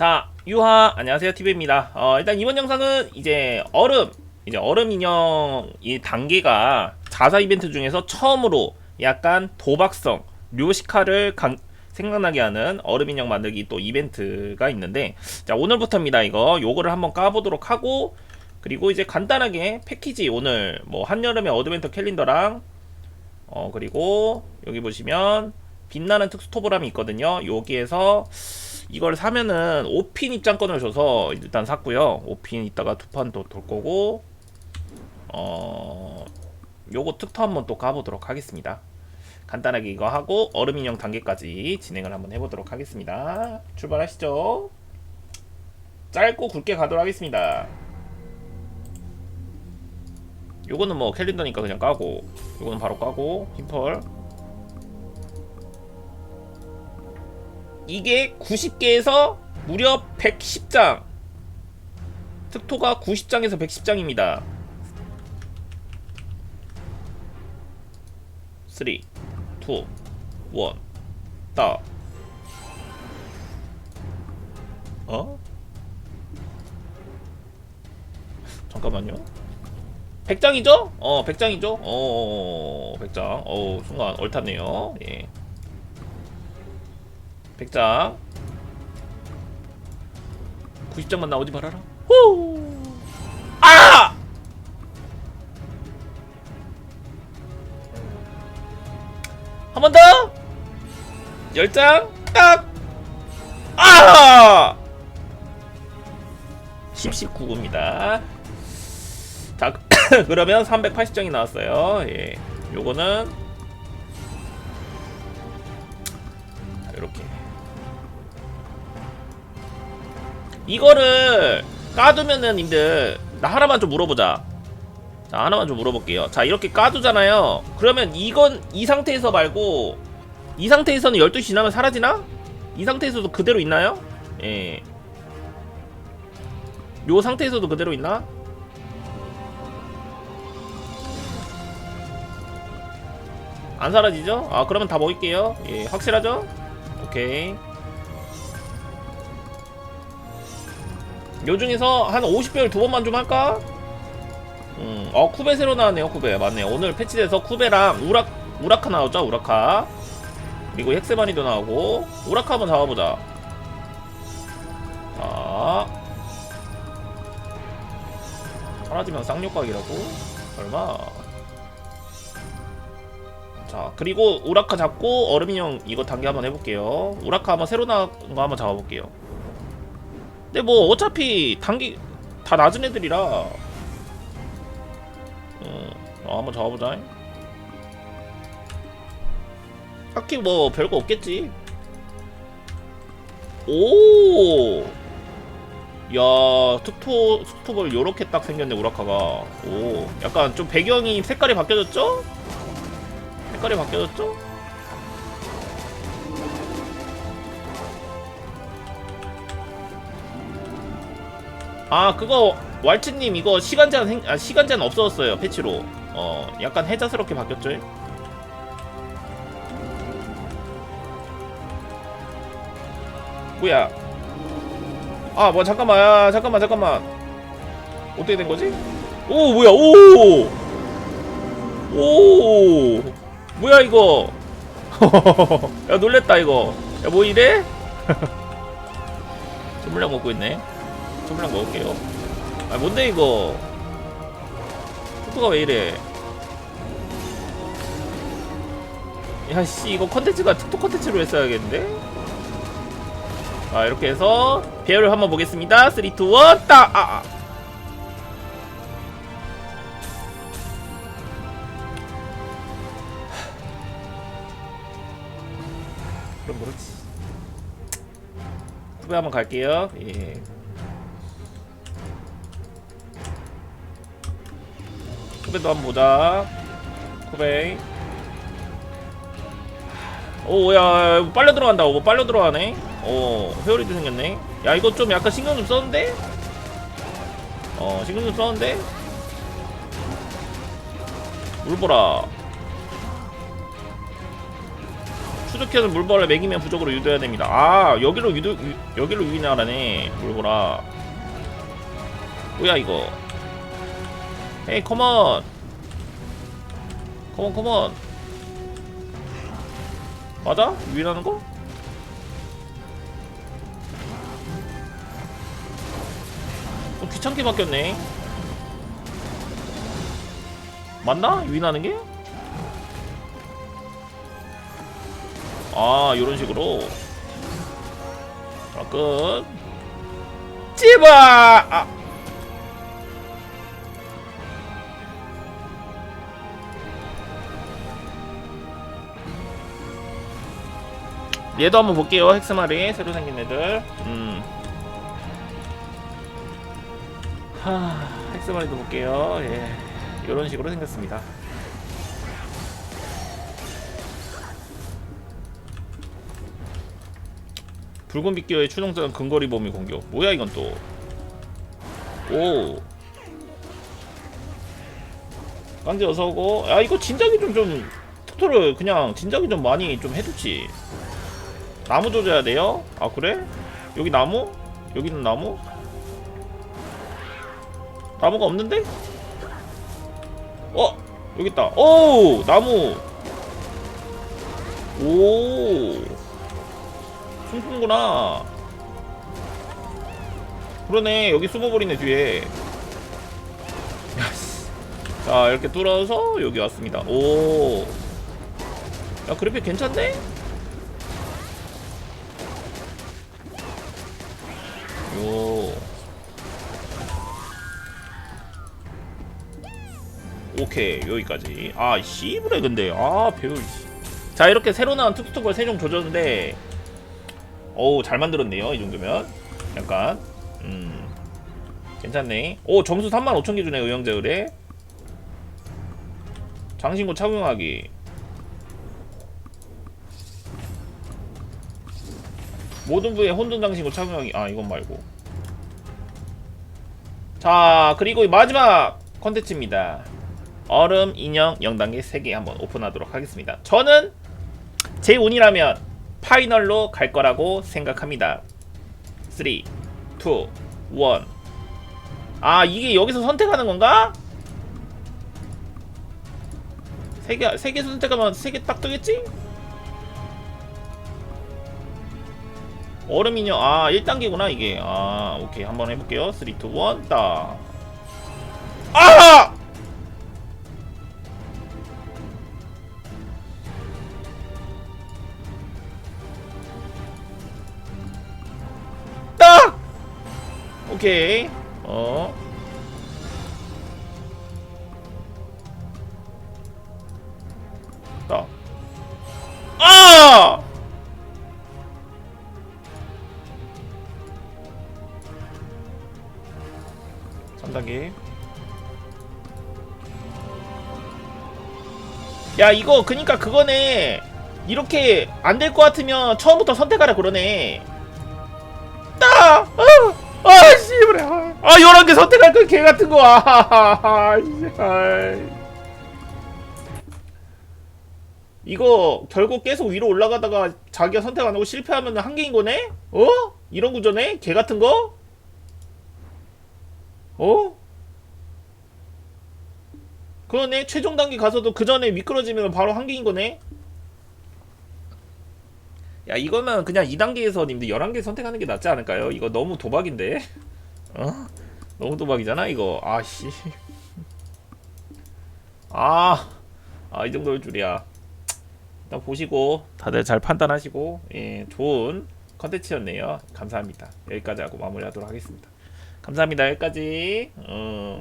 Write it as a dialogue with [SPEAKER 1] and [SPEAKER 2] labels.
[SPEAKER 1] 자, 유하 안녕하세요 티비입니다. 어, 일단 이번 영상은 이제 얼음 이제 얼음 인형 이 단계가 자사 이벤트 중에서 처음으로 약간 도박성 료시카를 강- 생각나게 하는 얼음 인형 만들기 또 이벤트가 있는데 자 오늘부터입니다 이거 요거를 한번 까보도록 하고 그리고 이제 간단하게 패키지 오늘 뭐 한여름의 어드벤처 캘린더랑 어 그리고 여기 보시면 빛나는 특수 토보람이 있거든요 여기에서 이걸 사면은 5핀 입장권을 줘서 일단 샀고요. 5핀 있다가 두판또돌 거고 어 요거 특터 한번 또 가보도록 하겠습니다. 간단하게 이거 하고 얼음 인형 단계까지 진행을 한번 해보도록 하겠습니다. 출발하시죠. 짧고 굵게 가도록 하겠습니다. 요거는 뭐 캘린더니까 그냥 까고 요거는 바로 까고 흰펄 이게 90개에서 무려 110장 특토가 90장에서 110장입니다 3 2 1 따. 어? 잠깐만요 100장이죠? 어 100장이죠? 어 100장 어우 순간 얼탔네요 예 100장 90장만 나오지 말아라 후! 아! 한 번 더! 10장 딱! 아! 10, 19구입니다 자 그러면 380장이 나왔어요 예 요거는 이거를 까두면은 님들 나 하나만 좀 물어보자 자 하나만 좀 물어볼게요 자 이렇게 까두잖아요 그러면 이건 이 상태에서 말고 이 상태에서는 12시 지나면 사라지나? 이 상태에서도 그대로 있나요? 예. 요 상태에서도 그대로 있나? 안 사라지죠? 아 그러면 다 먹을게요 예 확실하죠? 오케이 요 중에서 한 50별 두 번만 좀 할까? 음, 어 쿠베 새로 나왔네요 쿠베. 맞네요 오늘 패치돼서 쿠베랑 우락 우라카 나왔죠 우라카. 그리고 헥세바니도 나오고. 우라카 한번 잡아보자. 자. 사라지면 쌍욕각이라고? 얼마? 자 그리고 우라카 잡고 얼음인형 이거 단계 한번 해볼게요. 우라카 한번 새로 나온 거 한번 잡아볼게요 근데 뭐 어차피 단계 다 낮은 애들이라 음, 어, 한번 잡아보자 딱히 뭐 별거 없겠지 오! 야, 특토, 특토벌 요렇게 딱 생겼네, 우라카가. 오, 약간 좀 배경이 색깔이 바뀌어졌죠? 색깔이 바뀌어졌죠? 아, 그거, 왈츠님, 이거 시간 제한, 생, 아, 시간 제한 없어졌어요, 패치로. 어, 약간 해자스럽게 바뀌었죠? 뭐야? 아, 뭐 잠깐만, 야, 잠깐만, 잠깐만. 어떻게 된 거지? 오, 뭐야? 오, 오, 뭐야 이거? 야, 놀랬다 이거. 야, 뭐 이래? 선물량 먹고 있네. 선물량 먹을게요. 아, 뭔데 이거? 속도가 왜 이래? 야, 씨, 이거 컨텐츠가 틱톡 컨텐츠로 했어야겠는데? 자 이렇게 해서 배열을 한번 보겠습니다 3, 2, 1 딱! 아, 아. 그럼 그렇지 후배 한번 갈게요 예. 후배도 한번 보자. 후배 오야 빨려 들어간다. 오 빨려 들어가네. 오 회오리도 생겼네. 야 이거 좀 약간 신경 좀 썼는데? 어 신경 좀 썼는데? 물 보라. 수족해는 물보라를 먹이면 부족으로 유도해야 됩니다. 아 여기로 유도 유, 여기로 유인하라네. 물보라. 뭐야 이거? 컴온. 컴온 컴온. 맞아? 유인하는 거? 좀 귀찮게 바뀌었네. 맞나? 유인하는 게? 아, 요런 식으로. 자, 끝. 제발! 아! 얘도 한번 볼게요. 헥스마리 새로 생긴 애들. 음. 하, 헥스마리도 볼게요. 예. 요런 식으로 생겼습니다. 붉은 빛기어의 추동성 근거리 범위 공격. 뭐야 이건 또? 오. 깐지 어서 오고. 야 이거 진작에 좀좀 툭토를 그냥 진작에 좀 많이 좀 해두지. 나무 조져야 돼요? 아 그래? 여기 나무? 여기는 나무? 나무가 없는데? 어 여기 있다. 오 나무. 오. 숨는구나. 그러네 여기 숨어버리네 뒤에. 자 이렇게 뚫어서 여기 왔습니다. 오. 야 그래픽 괜찮네? 오케이 여기까지. 아 씨부레 근데. 아 배울. 씨. 자 이렇게 새로 나온 툭툭을 세종 조졌는데 어우 잘 만들었네요 이 정도면. 약간 음. 괜찮네. 오 점수 35,000개 주네 의형제 의뢰 장신구 착용하기. 모든 부에 혼돈 장신구 착용하기. 아 이건 말고. 자 그리고 마지막 컨텐츠입니다 얼음 인형 0단계 3개 한번 오픈하도록 하겠습니다 저는 제 운이라면 파이널로 갈 거라고 생각합니다 3 2 1 아 이게 여기서 선택하는 건가? 세 개, 세 개 선택하면 세 개 딱 뜨겠지? 얼음 인형, 아, 1단계구나, 이게. 아, 오케이. 한번 해볼게요. 3, 2, 1, 딱. 아! 오케이. 어. 딱. 아! 삼단계 야, 이거 그니까 그거네. 이렇게 안 될 것 같으면 처음부터 선택하라 그러네. 따! 아! 아, 씨발. 아, 아, 요런 게 선택할 거개 같은 거. 아. 이거 결국 계속 위로 올라가다가 자기가 선택 안 하고 실패하면 한 개인 거네? 어? 이런 구조네? 개 같은 거? 어? 그러네. 최종 단계 가서도 그 전에 미끄러지면 바로 한 개인 거네. 야 이거는 그냥 2단계에서 님들 11개 선택하는 게 낫지 않을까요? 이거 너무 도박인데 어? 너무 도박이잖아 이거. 아씨. 아, 아 이 정도일 줄이야. 일단 보시고 다들 잘 판단하시고 예, 좋은 컨텐츠였네요. 감사합니다. 여기까지 하고 마무리하도록 하겠습니다. 감사합니다. 여기까지. 어.